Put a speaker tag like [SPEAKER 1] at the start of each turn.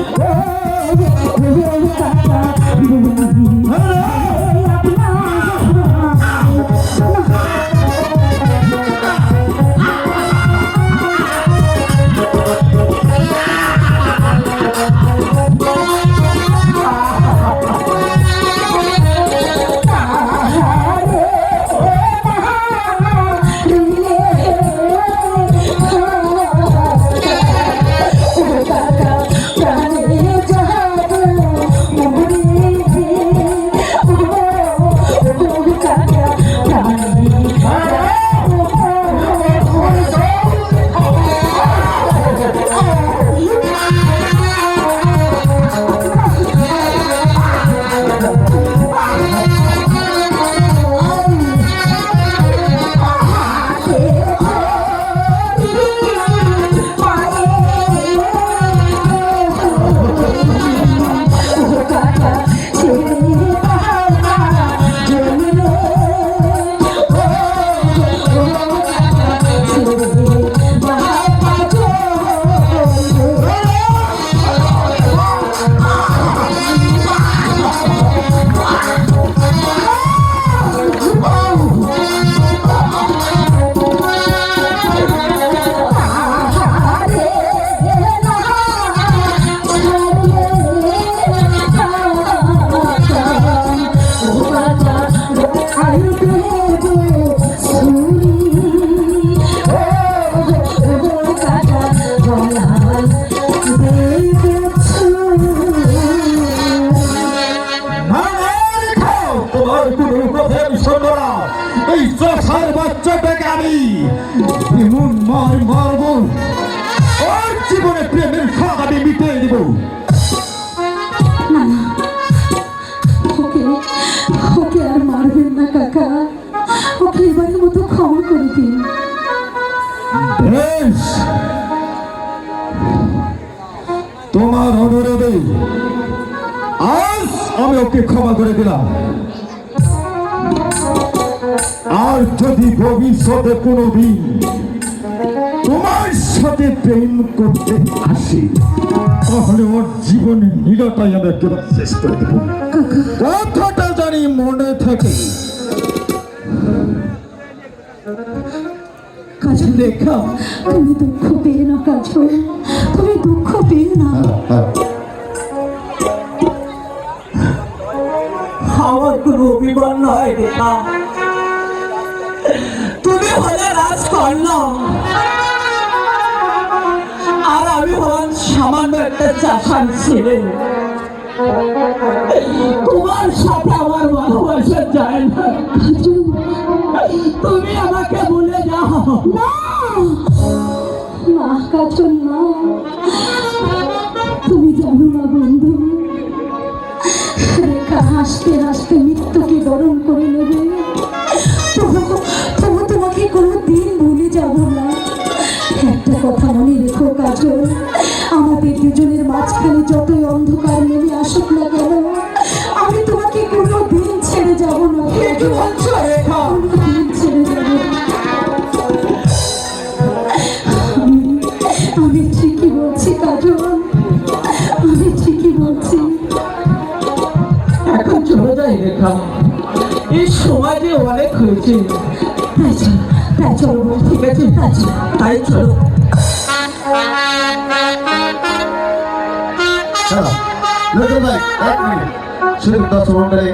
[SPEAKER 1] আমার এমন মার ওর জীবনে প্রেমের স্বাদ আমি মিটিয়ে দিব।
[SPEAKER 2] না না। ওকে ওকে আর মারবেন না কাকা। ওকে এবারের মতো ক্ষমা করে দিন।
[SPEAKER 1] বেশ। তোমার অনুরোধে আজ আমি ওকে ক্ষমা করে দিলাম। আর যদি ভবিষ্যতে কোনো দিন তোমার সাথে প্রেম করতে আসি তাহলে ওর জীবনের নীলতাই আমি একেবারে শেষ করে দেবো। কথাটা জানি মনে থাকে।
[SPEAKER 2] কাজল
[SPEAKER 1] লেখা
[SPEAKER 2] তুমি দুঃখ পেয়ে না কাজল তুমি দুঃখ পেয়ে না।
[SPEAKER 3] আমার কোনো অভিমান নয় রে মা। তুমি আর আমি হলাম সামান্য একটা চাষার ছেলে। তোমার সাথে আমার ভালোবাসা যায় না। তুমি আমাকে ভুলে যাও।
[SPEAKER 2] না! না কাজল না। তুমি জানো না, বন্ধু। রেখা হাসতে হাসতে মৃত্যুকে বরণ করে কথা মনে রেখো কাজল আমাদের দুজনের মাঝখানে যতই অন্ধকার নেমে আসুক না কেন আমি তোমাকে কোনো দিন ছেড়ে যাব না।
[SPEAKER 3] কি বলছো রেখা।
[SPEAKER 2] কোনো দিন ছেড়ে যাব না। আমি- আমি ঠিকই বলছি কাজল। আমি ঠিকই বলছি।
[SPEAKER 3] এখন চলে যাই রেখা। এই সমাজে অনেক হয়েছে।
[SPEAKER 2] তাই চলো তাই চলো
[SPEAKER 3] ঠিক আছে
[SPEAKER 2] তাই চলো।
[SPEAKER 3] তাই চলো
[SPEAKER 1] হ্যাঁ, লোকের ভাই, এক মিনিট। শুধু দশ মিনিট